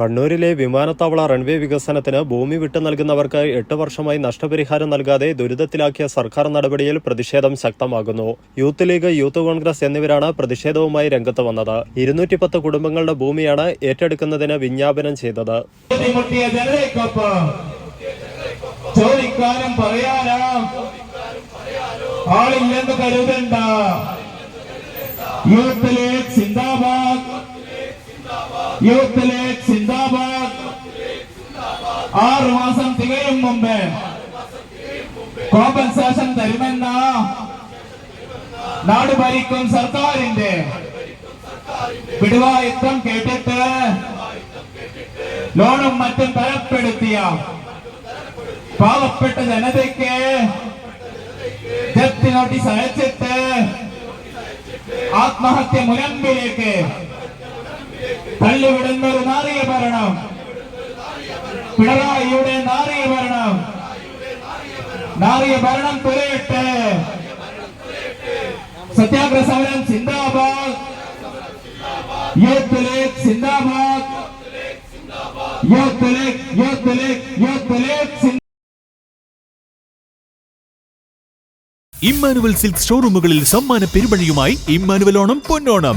കണ്ണൂരിലെ വിമാനത്താവള റൺവേ വികസനത്തിന് ഭൂമി വിട്ടു നൽകുന്നവർക്ക് എട്ട് വർഷമായി നഷ്ടപരിഹാരം നൽകാതെ ദുരിതത്തിലാക്കിയ സർക്കാർ നടപടിയിൽ പ്രതിഷേധം ശക്തമാകുന്നു. യൂത്ത് ലീഗ് യൂത്ത് കോൺഗ്രസ് എന്നിവരാണ് പ്രതിഷേധവുമായി രംഗത്ത് വന്നത്. ഇരുന്നൂറ്റി പത്ത് കുടുംബങ്ങളുടെ ഭൂമിയാണ് ഏറ്റെടുക്കുന്നതിന് വിജ്ഞാപനം ചെയ്തത്. കരുതണ്ട. യൂത്ത് ലീഗ് സിന്ദാബാദ്. യൂത്ത് ലീഗ് ആറു മാസം തികയും മുമ്പ്. കോമ്പൻസേഷൻ തരുമെന്ന നാട് ഭരിക്കും സർക്കാരിന്റെ പിടിവായുത്തം കേട്ടിട്ട് ലോണും മറ്റും തരപ്പെടുത്തിയ പാവപ്പെട്ട ജനതയ്ക്ക് ജപ്തി നോട്ടീസ് ആത്മഹത്യ മുനമ്പിലേക്ക് തള്ളിവിടുന്ന ഒരു നാറിയ ഭരണം. പിണറായിയുടെ നാറിയ ഭരണം. നാറിയ ഭരണം തുലയട്ടെ സത്യാഗ്രഹ സമരം സിന്ദാബാദ്. യൂത്ത് ലീഗ് സിന്ദാബാദ്. Youth league youth league youth league Emmanuel Silk ഷോറൂമുകളിൽ സമ്മാന പെരുമഴയുമായി ഇമ്മാനുവൽ ഓണം പൊന്നോണം.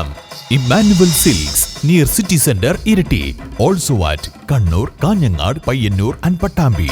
സ്വാഗതം Emmanuel Silks near city centre Iritty. Also at Kannur Kanhangad Payyanur and Pattambi.